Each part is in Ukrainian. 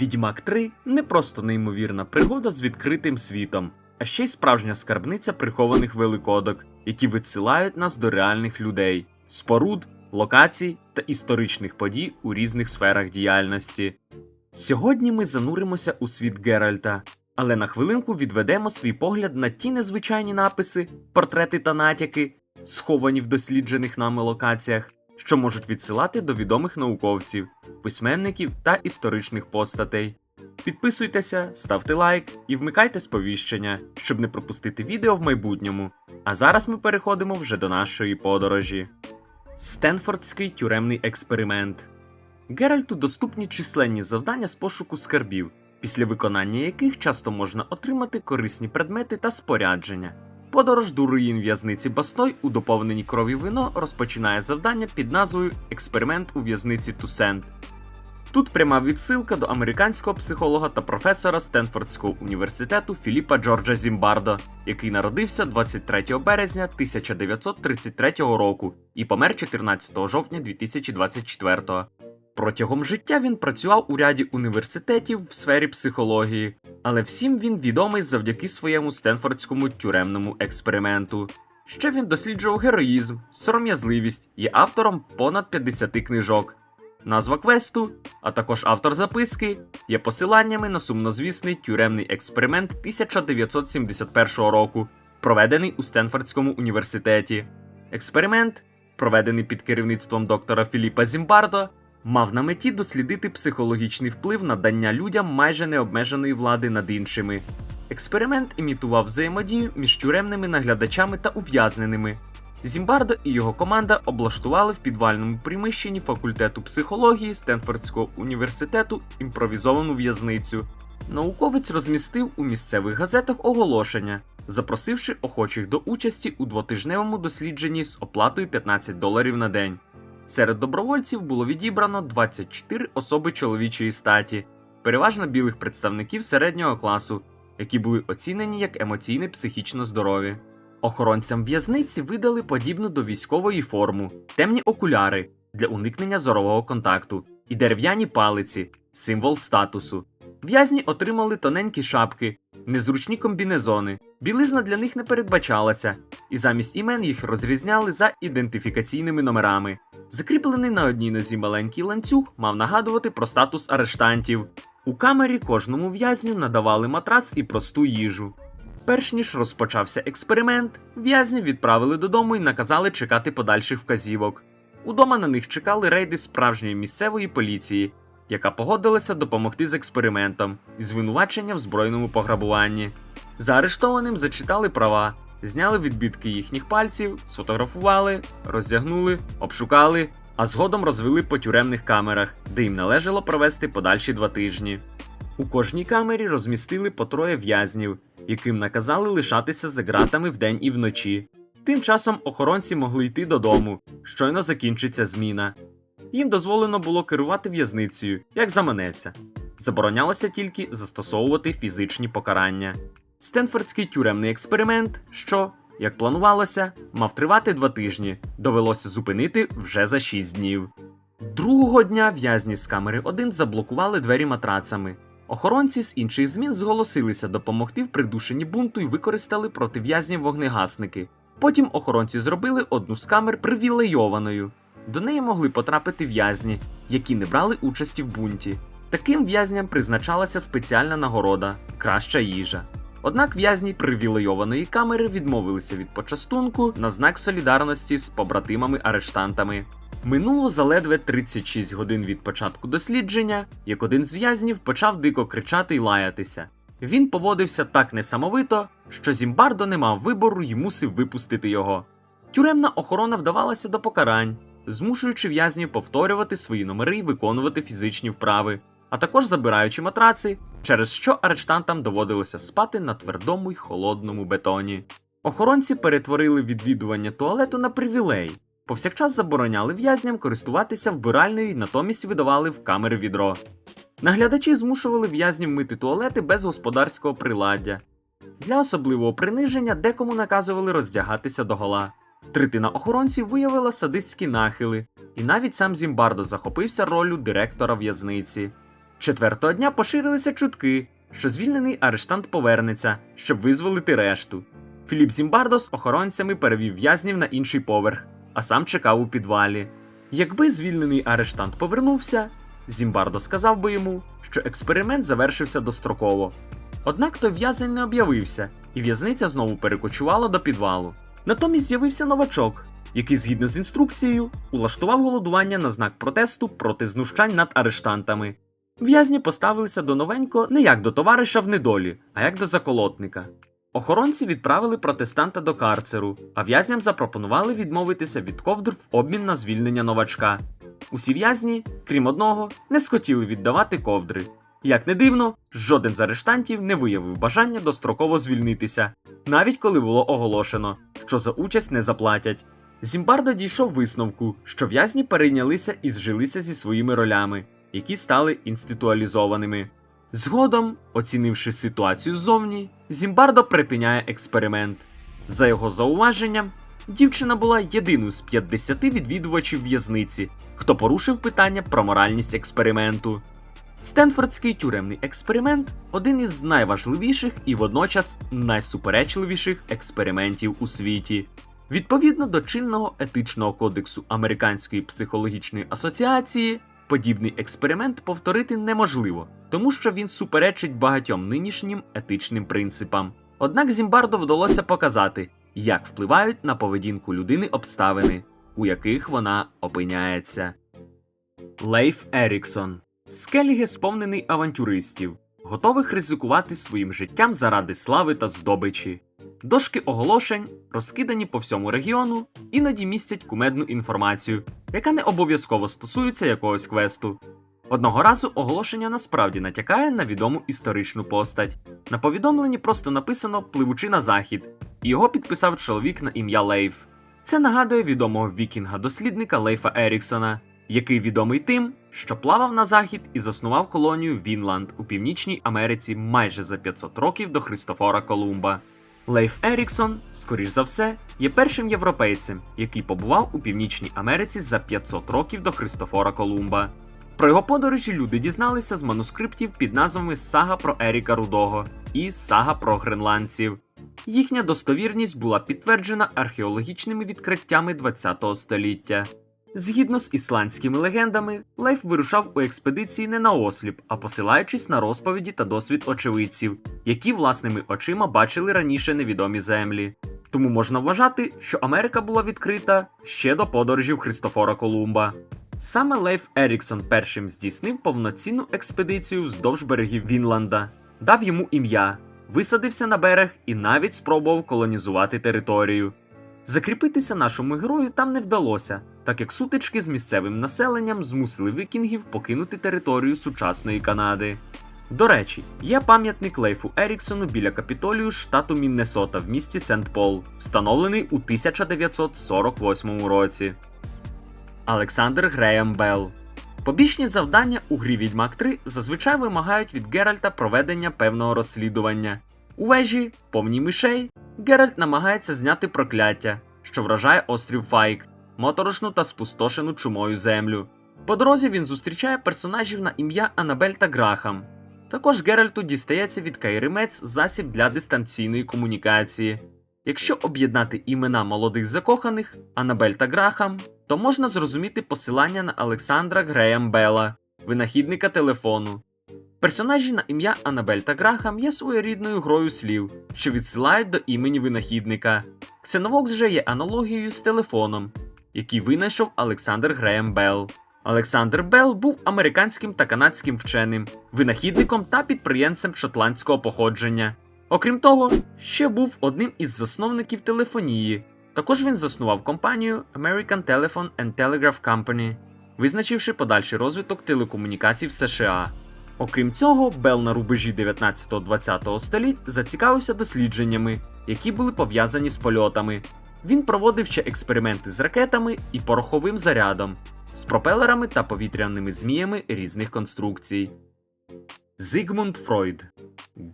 Відьмак 3 не просто неймовірна пригода з відкритим світом, а ще й справжня скарбниця прихованих великодок, які відсилають нас до реальних людей, споруд, локацій та історичних подій у різних сферах діяльності. Сьогодні ми зануримося у світ Геральта, але на хвилинку відведемо свій погляд на ті незвичайні написи, портрети та натяки, сховані в досліджених нами локаціях, що можуть відсилати до відомих науковців, письменників та історичних постатей. Підписуйтеся, ставте лайк і вмикайте сповіщення, щоб не пропустити відео в майбутньому. А зараз ми переходимо вже до нашої подорожі. Стенфордський тюремний експеримент. Геральту доступні численні завдання з пошуку скарбів, після виконання яких часто можна отримати корисні предмети та спорядження. Подорож до руїн в'язниці Бастой у доповненні крові вино розпочинає завдання під назвою Експеримент у в'язниці Тусент. Тут пряма відсилка до американського психолога та професора Стенфордського університету Філіпа Джорджа Зімбардо, який народився 23 березня 1933 року і помер 14 жовтня 2024. Протягом життя він працював у ряді університетів в сфері психології, але всім він відомий завдяки своєму стенфордському тюремному експерименту. Ще він досліджував героїзм, сором'язливість, є автором понад 50 книжок. Назва квесту, а також автор записки, є посиланнями на сумнозвісний тюремний експеримент 1971 року, проведений у Стенфордському університеті. Експеримент, проведений під керівництвом доктора Філіпа Зімбардо, мав на меті дослідити психологічний вплив надання людям майже необмеженої влади над іншими. Експеримент імітував взаємодію між тюремними наглядачами та ув'язненими. Зімбардо і його команда облаштували в підвальному приміщенні факультету психології Стенфордського університету імпровізовану в'язницю. Науковець розмістив у місцевих газетах оголошення, запросивши охочих до участі у двотижневому дослідженні з оплатою 15 доларів на день. Серед добровольців було відібрано 24 особи чоловічої статі, переважно білих представників середнього класу, які були оцінені як емоційно психічно здорові. Охоронцям в'язниці видали подібну до військової форму, темні окуляри для уникнення зорового контакту і дерев'яні палиці символ статусу. В'язні отримали тоненькі шапки, незручні комбінезони. Білизна для них не передбачалася, і замість імен їх розрізняли за ідентифікаційними номерами. Закріплений на одній нозі маленький ланцюг мав нагадувати про статус арештантів. У камері кожному в'язню надавали матрац і просту їжу. Перш ніж розпочався експеримент, в'язнів відправили додому і наказали чекати подальших вказівок. Удома на них чекали рейди справжньої місцевої поліції, яка погодилася допомогти з експериментом і звинувачення в збройному пограбуванні. Заарештованим зачитали права, зняли відбитки їхніх пальців, сфотографували, роздягнули, обшукали, а згодом розвели по тюремних камерах, де їм належало провести подальші два тижні. У кожній камері розмістили по троє в'язнів, яким наказали лишатися за ґратами вдень і вночі. Тим часом охоронці могли йти додому, щойно закінчиться зміна. Їм дозволено було керувати в'язницею, як заманеться. Заборонялося тільки застосовувати фізичні покарання. Стенфордський тюремний експеримент, що, як планувалося, мав тривати два тижні, довелося зупинити вже за шість днів. Другого дня в'язні з камери 1 заблокували двері матрацами. Охоронці з інших змін зголосилися допомогти в придушенні бунту і використали проти в'язнів вогнегасники. Потім охоронці зробили одну з камер привілейованою. До неї могли потрапити в'язні, які не брали участі в бунті. Таким в'язням призначалася спеціальна нагорода краща їжа. Однак в'язні привілейованої камери відмовилися від почастунку на знак солідарності з побратимами-арештантами. Минуло заледве 36 годин від початку дослідження, як один з в'язнів почав дико кричати й лаятися. Він поводився так несамовито, що Зімбардо не мав вибору й мусив випустити його. Тюремна охорона вдавалася до покарань, змушуючи в'язнів повторювати свої номери й виконувати фізичні вправи, а також забираючи матраци, через що арештантам доводилося спати на твердому й холодному бетоні. Охоронці перетворили відвідування туалету на привілей. Повсякчас забороняли в'язням користуватися вбиральною і натомість видавали в камери відро. Наглядачі змушували в'язнів мити туалети без господарського приладдя. Для особливого приниження декому наказували роздягатися догола. Третина охоронців виявила садистські нахили, і навіть сам Зімбардо захопився роллю директора в'язниці. Четвертого дня поширилися чутки, що звільнений арештант повернеться, щоб визволити решту. Філіп Зімбардо з охоронцями перевів в'язнів на інший поверх, а сам чекав у підвалі. Якби звільнений арештант повернувся, Зімбардо сказав би йому, що експеримент завершився достроково. Однак той в'язень не об'явився, і в'язниця знову перекочувала до підвалу. Натомість з'явився новачок, який, згідно з інструкцією, улаштував голодування на знак протесту проти знущань над арештантами. В'язні поставилися до новенько не як до товариша в недолі, а як до заколотника. Охоронці відправили протестанта до карцеру, а в'язням запропонували відмовитися від ковдр в обмін на звільнення новачка. Усі в'язні, крім одного, не схотіли віддавати ковдри. Як не дивно, жоден з арештантів не виявив бажання достроково звільнитися, навіть коли було оголошено, що за участь не заплатять. Зімбардо дійшов висновку, що в'язні перейнялися і зжилися зі своїми ролями, які стали інституалізованими. Згодом, оцінивши ситуацію ззовні, Зімбардо припиняє експеримент. За його зауваженням, дівчина була єдиною з 50 відвідувачів в'язниці, хто порушив питання про моральність експерименту. Стенфордський тюремний експеримент один із найважливіших і водночас найсуперечливіших експериментів у світі. Відповідно до чинного етичного кодексу Американської психологічної асоціації, подібний експеримент повторити неможливо, тому що він суперечить багатьом нинішнім етичним принципам. Однак Зімбардо вдалося показати, як впливають на поведінку людини обставини, у яких вона опиняється. Лейф Еріксон Скеліге сповнений авантюристів, готових ризикувати своїм життям заради слави та здобичі. Дошки оголошень, розкидані по всьому регіону, іноді містять кумедну інформацію, яка не обов'язково стосується якогось квесту. Одного разу оголошення насправді натякає на відому історичну постать. На повідомленні просто написано Пливучи на захід, і його підписав чоловік на ім'я Лейф. Це нагадує відомого вікінга-дослідника Лейфа Еріксона, який відомий тим, що плавав на захід і заснував колонію Вінланд у Північній Америці майже за 500 років до Христофора Колумба. Лейф Еріксон, скоріш за все, є першим європейцем, який побував у Північній Америці за 500 років до Христофора Колумба. Про його подорожі люди дізналися з манускриптів під назвами Сага про Еріка Рудого і Сага про гренландців. Їхня достовірність була підтверджена археологічними відкриттями ХХ століття. Згідно з ісландськими легендами, Лейф вирушав у експедиції не наосліп, а посилаючись на розповіді та досвід очевидців, які власними очима бачили раніше невідомі землі. Тому можна вважати, що Америка була відкрита ще до подорожів Христофора Колумба. Саме Лейф Еріксон першим здійснив повноцінну експедицію вздовж берегів Вінланда, дав йому ім'я, висадився на берег і навіть спробував колонізувати територію. Закріпитися нашому герою там не вдалося, так як сутички з місцевим населенням змусили вікінгів покинути територію сучасної Канади. До речі, є пам'ятник Лейфу Еріксону біля капітолію штату Міннесота в місті Сент Пол, встановлений у 1948 році. Олександр Греєм Белл Побічні завдання у грі Відьмак 3 зазвичай вимагають від Геральта проведення певного розслідування. У вежі, повній мишей, Геральт намагається зняти прокляття, що вражає острів Файк, моторошну та спустошену чумою землю. По дорозі він зустрічає персонажів на ім'я Анабель та Грахам. Також Геральту дістається від Кайримець засіб для дистанційної комунікації. Якщо об'єднати імена молодих закоханих Анабель та Грахам, то можна зрозуміти посилання на Олександра Греєм Белла, винахідника телефону. Персонажі на ім'я Анабель та Грахам є своєрідною грою слів, що відсилають до імені винахідника. Ксеновокс же є аналогією з телефоном, який винайшов Олександр Греєм Белл. Олександр Белл був американським та канадським вченим, винахідником та підприємцем шотландського походження. Окрім того, ще був одним із засновників телефонії. Також він заснував компанію American Telephone and Telegraph Company, визначивши подальший розвиток телекомунікацій в США. Окрім цього, Белл на рубежі 19-20 століть зацікавився дослідженнями, які були пов'язані з польотами. Він проводив ще експерименти з ракетами і пороховим зарядом, з пропелерами та повітряними зміями різних конструкцій. Зигмунд Фройд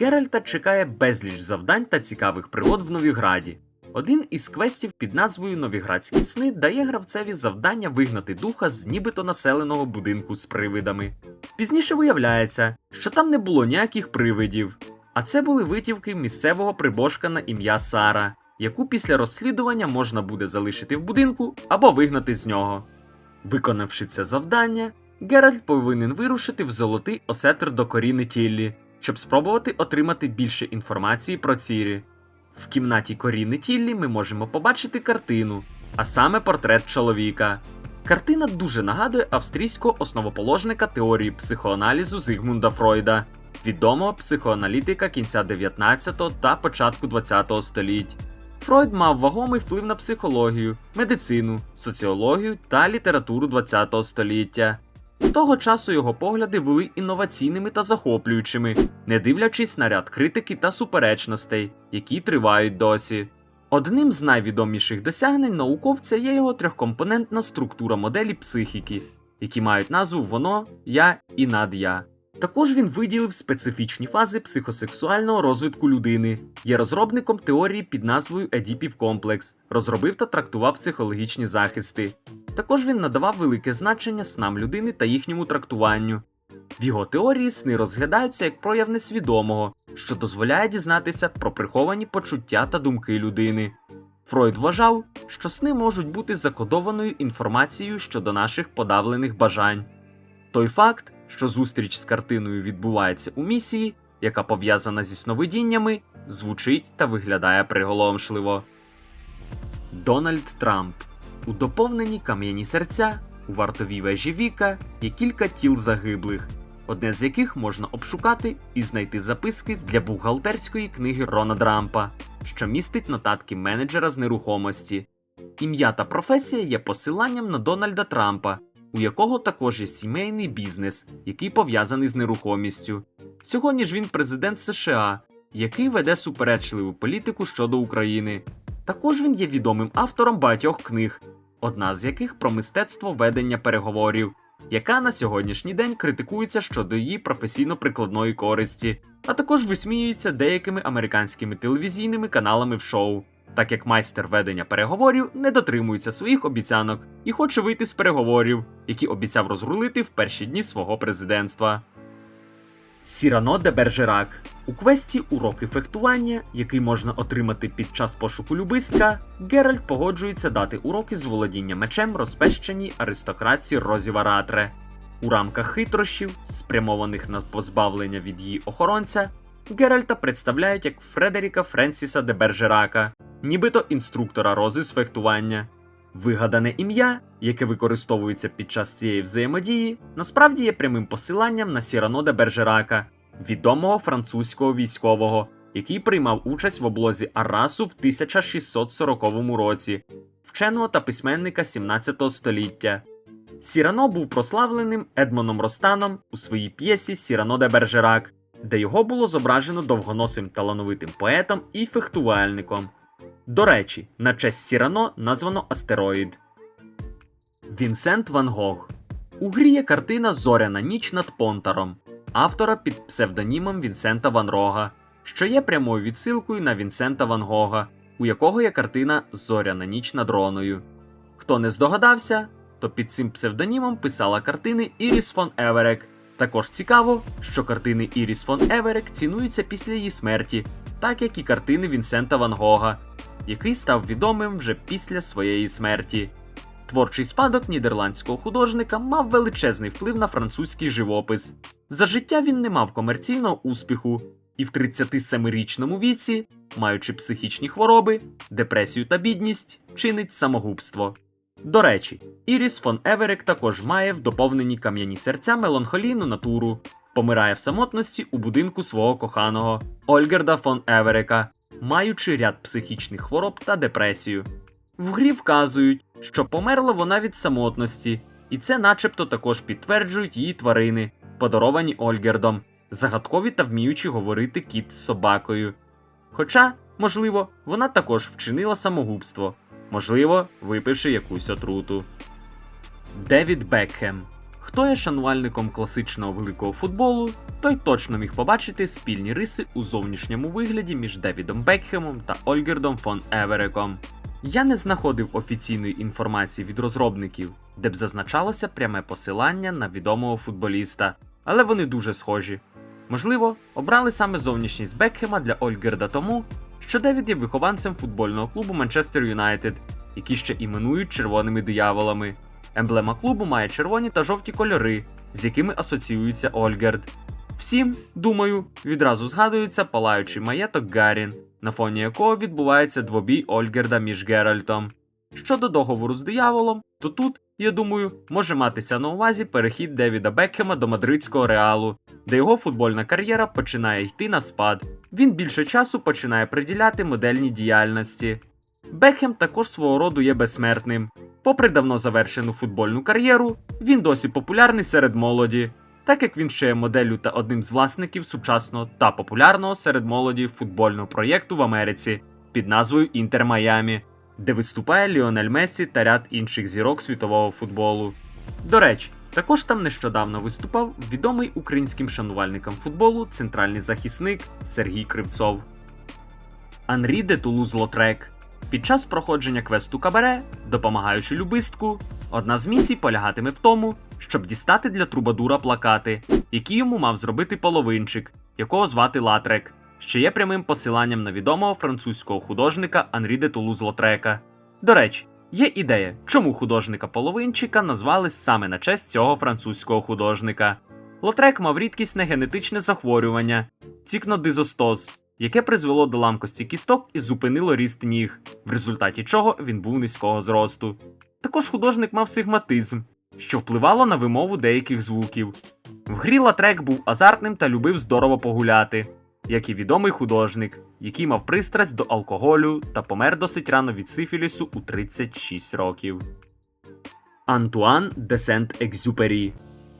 Геральта чекає безліч завдань та цікавих пригод в Новіграді. Один із квестів під назвою Новіградські сни дає гравцеві завдання вигнати духа з нібито населеного будинку з привидами. Пізніше виявляється, що там не було ніяких привидів, а це були витівки місцевого прибожка на ім'я Сара, яку після розслідування можна буде залишити в будинку або вигнати з нього. Виконавши це завдання, Геральт повинен вирушити в золотий осетр до Коріни Тіллі, щоб спробувати отримати більше інформації про Цірі. В кімнаті Коріни Тіллі ми можемо побачити картину, а саме портрет чоловіка. Картина дуже нагадує австрійського основоположника теорії психоаналізу Зигмунда Фройда, відомого психоаналітика кінця 19 та початку 20 століть. Фройд мав вагомий вплив на психологію, медицину, соціологію та літературу 20 століття. Того часу його погляди були інноваційними та захоплюючими, не дивлячись на ряд критики та суперечностей, які тривають досі. Одним з найвідоміших досягнень науковця є його трьохкомпонентна структура моделі психіки, які мають назву воно, я і надя. Також він виділив специфічні фази психосексуального розвитку людини, є розробником теорії під назвою Едіпів комплекс, розробив та трактував психологічні захисти. Також він надавав велике значення снам людини та їхньому трактуванню. В його теорії сни розглядаються як прояв несвідомого, що дозволяє дізнатися про приховані почуття та думки людини. Фройд вважав, що сни можуть бути закодованою інформацією щодо наших подавлених бажань. Той факт, що зустріч з картиною відбувається у місії, яка пов'язана зі сновидіннями, звучить та виглядає приголомшливо. Дональд Трамп у доповненні кам'яні серця у вартовій вежі Віка є кілька тіл загиблих, одне з яких можна обшукати і знайти записки для бухгалтерської книги Рона Дрампа, що містить нотатки менеджера з нерухомості. Ім'я та професія є посиланням на Дональда Трампа, у якого також є сімейний бізнес, який пов'язаний з нерухомістю. Сьогодні ж він президент США, який веде суперечливу політику щодо України. Також він є відомим автором багатьох книг, одна з яких про мистецтво ведення переговорів, яка на сьогоднішній день критикується щодо її професійно-прикладної користі, а також висміюється деякими американськими телевізійними каналами в шоу, так як майстер ведення переговорів не дотримується своїх обіцянок і хоче вийти з переговорів, які обіцяв розрулити в перші дні свого президентства. Сірано де Бержерак у квесті Уроки фехтування, який можна отримати під час пошуку любистка, Геральт погоджується дати уроки з володіння мечем розпещеній аристократці Розі Варатре. У рамках хитрощів, спрямованих на позбавлення від її охоронця, Геральта представляють як Фредеріка Френсіса де Бержерака, нібито інструктора Рози з фехтування. Вигадане ім'я, яке використовується під час цієї взаємодії, насправді є прямим посиланням на Сірано де Бержерака, відомого французького військового, який приймав участь в облозі Арасу в 1640 році, вченого та письменника 17 століття. Сірано був прославленим Едмоном Ростаном у своїй п'єсі Сірано де Бержерак, де його було зображено довгоносим талановитим поетом і фехтувальником. До речі, на честь Сірано названо астероїд. Вінсент Ван Гог. У грі є картина Зоряна ніч над Понтаром, автора під псевдонімом Вінсента Ван Рога, що є прямою відсилкою на Вінсента Ван Гога, у якого є картина Зоряна ніч над Роною. Хто не здогадався, то під цим псевдонімом писала картини Іріс фон Еверек. Також цікаво, що картини Іріс фон Еверек цінуються після її смерті, так як і картини Вінсента Ван Гога, який став відомим вже після своєї смерті. Творчий спадок нідерландського художника мав величезний вплив на французький живопис. За життя він не мав комерційного успіху, і в 37-річному віці, маючи психічні хвороби, депресію та бідність, чинить самогубство. До речі, Іріс фон Еверек також має в доповненні кам'яні серця меланхолійну натуру, помирає в самотності у будинку свого коханого Ольгерда фон Еверека, маючи ряд психічних хвороб та депресію. В грі вказують, що померла вона від самотності, і це начебто також підтверджують її тварини, подаровані Ольгердом, загадкові та вміючи говорити кіт з собакою. Хоча, можливо, вона також вчинила самогубство, можливо, випивши якусь отруту. Девід Бекхем. Хто є шанувальником класичного великого футболу, той точно міг побачити спільні риси у зовнішньому вигляді між Девідом Бекхемом та Ольгердом фон Евереком. Я не знаходив офіційної інформації від розробників, де б зазначалося пряме посилання на відомого футболіста, але вони дуже схожі. Можливо, обрали саме зовнішність Бекхема для Ольгерда тому, що Девід є вихованцем футбольного клубу Манчестер Юнайтед, які ще іменують червоними дияволами. Емблема клубу має червоні та жовті кольори, з якими асоціюється Ольгерд. Всім, думаю, відразу згадується палаючий маєток Гарін, на фоні якого відбувається двобій Ольгерда між Геральтом. Щодо договору з дияволом, то тут, я думаю, може матися на увазі перехід Девіда Бекхема до мадридського реалу, де його футбольна кар'єра починає йти на спад. Він більше часу починає приділяти модельній діяльності. Бекхем також свого роду є безсмертним. Попри давно завершену футбольну кар'єру, він досі популярний серед молоді, так як він ще є моделлю та одним з власників сучасного та популярного серед молоді футбольного проєкту в Америці під назвою Інтер Майамі, де виступає Ліонель Мессі та ряд інших зірок світового футболу. До речі, також там нещодавно виступав відомий українським шанувальникам футболу центральний захисник Сергій Кривцов. Анрі де Тулуз Лотрек. Під час проходження квесту Кабаре, допомагаючи любистку, одна з місій полягатиме в тому, щоб дістати для Трубадура плакати, які йому мав зробити половинчик, якого звати Латрек, що є прямим посиланням на відомого французького художника Анрі де Тулуз Лотрека. До речі, є ідея, чому художника половинчика назвали саме на честь цього французького художника. Лотрек мав рідкісне генетичне захворювання цікнодизостоз, яке призвело до ламкості кісток і зупинило ріст ніг, в результаті чого він був низького зросту. Також художник мав сигматизм, що впливало на вимову деяких звуків. В грі Латрек був азартним та любив здорово погуляти, як і відомий художник, який мав пристрасть до алкоголю та помер досить рано від сифілісу у 36 років. Антуан де Сент-Екзюпері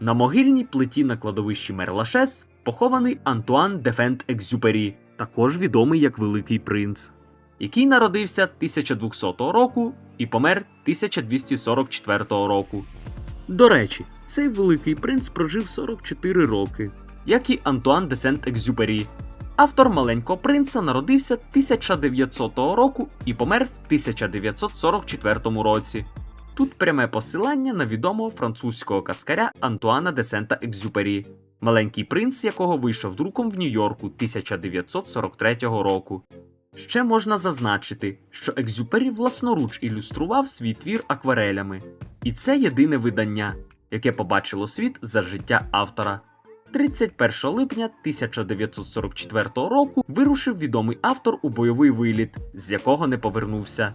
На могильній плиті на кладовищі Мерлашес похований Антуан де Фент-Екзюпері, також відомий як Великий Принц, який народився 1200 року і помер 1244 року. До речі, цей великий принц прожив 44 роки, як і Антуан де Сент-Екзюпері. Автор маленького принца народився 1900 року і помер в 1944 році. Тут пряме посилання на відомого французького каскаря Антуана де Сента-Екзюпері, маленький принц, якого вийшов друком в Нью-Йорку 1943 року. Ще можна зазначити, що Екзюпері власноруч ілюстрував свій твір акварелями, і це єдине видання, яке побачило світ за життя автора. 31 липня 1944 року вирушив відомий автор у бойовий виліт, з якого не повернувся.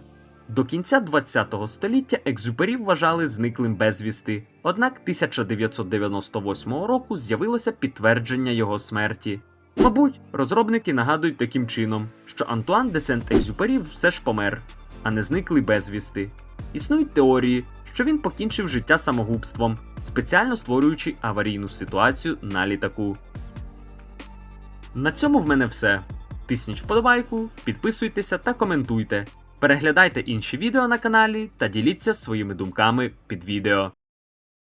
До кінця ХХ століття Екзюпері вважали зниклим безвісти, однак 1998 року з'явилося підтвердження його смерті. Мабуть, розробники нагадують таким чином, що Антуан де Сент-Екзюпері все ж помер, а не зниклий безвісти. Існують теорії, що він покінчив життя самогубством, спеціально створюючи аварійну ситуацію на літаку. На цьому в мене все. Тисніть вподобайку, підписуйтеся та коментуйте. Переглядайте інші відео на каналі та діліться своїми думками під відео.